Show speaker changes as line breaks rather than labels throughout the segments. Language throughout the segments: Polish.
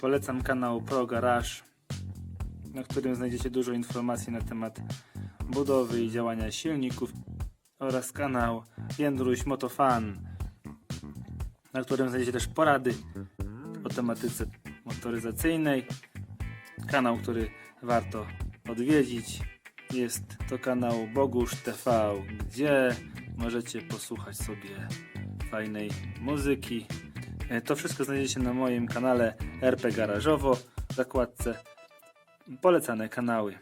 Polecam kanał Pro Garage, na którym znajdziecie dużo informacji na temat budowy i działania silników oraz kanał Jędruś Motofan, na którym znajdziecie też porady o tematyce motoryzacyjnej. Kanał, który warto odwiedzić. Jest to kanał Bogusz TV, gdzie możecie posłuchać sobie fajnej muzyki. E, To wszystko znajdziecie na moim kanale RP Garażowo w zakładce polecane kanały.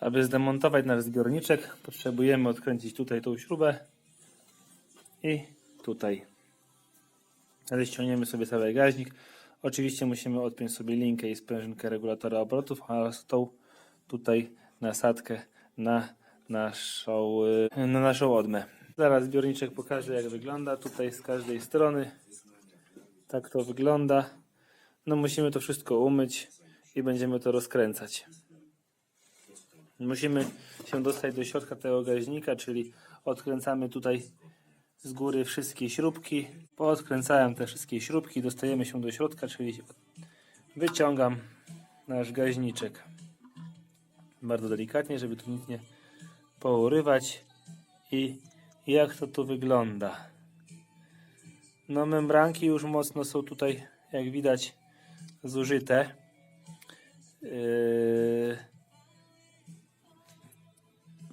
Aby zdemontować nasz zbiorniczek, potrzebujemy odkręcić tutaj tą śrubę i tutaj. Ale ściągniemy sobie cały gaźnik. Oczywiście musimy odpiąć sobie linkę i sprężynkę regulatora obrotów oraz tą tutaj nasadkę na naszą, y, na naszą odmę. Zaraz zbiorniczek pokażę jak wygląda tutaj z każdej strony. Tak to wygląda. No musimy to wszystko umyć i będziemy to rozkręcać. Musimy się dostać do środka tego gaźnika, czyli odkręcamy tutaj z góry wszystkie śrubki. Poodkręcałem te wszystkie śrubki, dostajemy się do środka, czyli wyciągam nasz gaźniczek. Bardzo delikatnie, żeby tu nic nie pourywać. I jak to tu wygląda? No membranki już mocno są tutaj, jak widać, zużyte. Yy...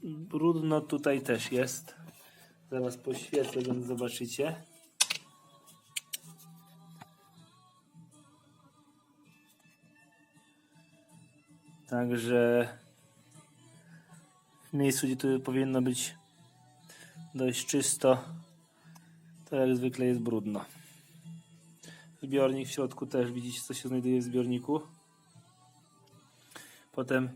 Brudno tutaj też jest. Zaraz poświecę, więc zobaczycie. Także miejscu, gdzie tu powinno być dość czysto, to jak zwykle jest brudno. Zbiornik w środku też widzicie, co się znajduje w zbiorniku. Potem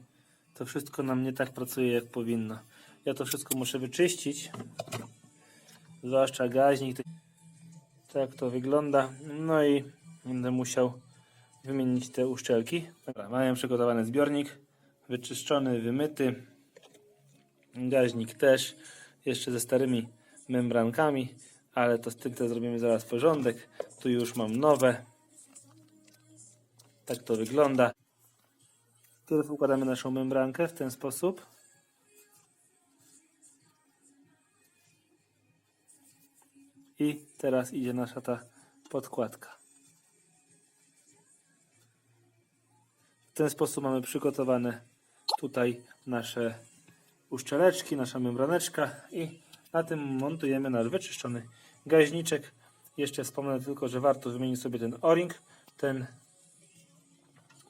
to wszystko nam nie tak pracuje, jak powinno. Ja to wszystko muszę wyczyścić. Zwłaszcza gaźnik. Tak to wygląda. No i będę musiał wymienić te uszczelki. Dobra, mamy przygotowany zbiornik. Wyczyszczony, wymyty. Gaźnik też. Jeszcze ze starymi membrankami. Ale to z tym też zrobimy zaraz porządek. Tu już mam nowe. Tak to wygląda. Pierw układamy naszą membrankę w ten sposób. I teraz idzie nasza ta podkładka. W ten sposób mamy przygotowane tutaj nasze uszczeleczki, nasza membraneczka i na tym montujemy nasz wyczyszczony gaźniczek. Jeszcze wspomnę tylko, że warto wymienić sobie ten o-ring, ten,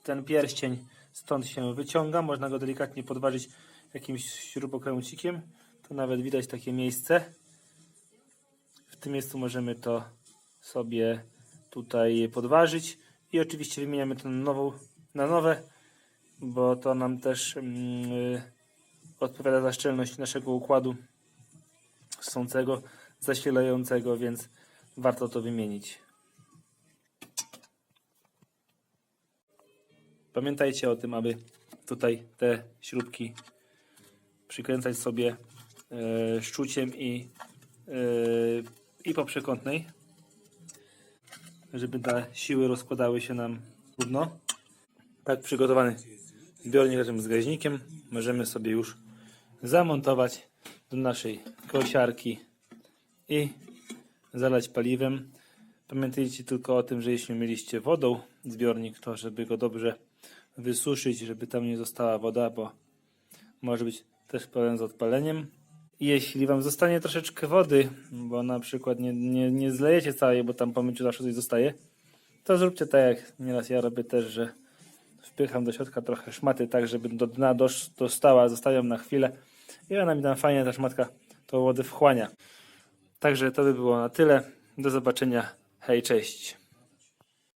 ten pierścień stąd się wyciąga. Można go delikatnie podważyć jakimś śrubokręcikiem. Tu nawet widać takie miejsce. W tym miejscu możemy to sobie tutaj podważyć. I oczywiście wymieniamy to na, nową, na nowe, bo to nam też mm, y, odpowiada za szczelność naszego układu ssącego, zasilającego, więc warto to wymienić. Pamiętajcie o tym, aby tutaj te śrubki przykręcać sobie e, szczuciem i, e, i po przekątnej, żeby te siły rozkładały się nam równo. Tak przygotowany zbiornik razem z gaźnikiem możemy sobie już zamontować do naszej kosiarki i zalać paliwem. Pamiętajcie tylko o tym, że jeśli mieliście wodą zbiornik, to żeby go dobrze wysuszyć, żeby tam nie została woda, bo może być też problem z odpaleniem. Jeśli Wam zostanie troszeczkę wody, bo na przykład nie, nie, nie zlejecie całej, bo tam po myciu zawsze coś zostaje, to zróbcie tak jak nieraz ja robię też, że wpycham do środka trochę szmaty, tak żeby do dna dostała, zostawiam na chwilę i ona mi tam fajnie, ta szmatka, tą wodę wchłania. Także to by było na tyle. Do zobaczenia. Hej, cześć.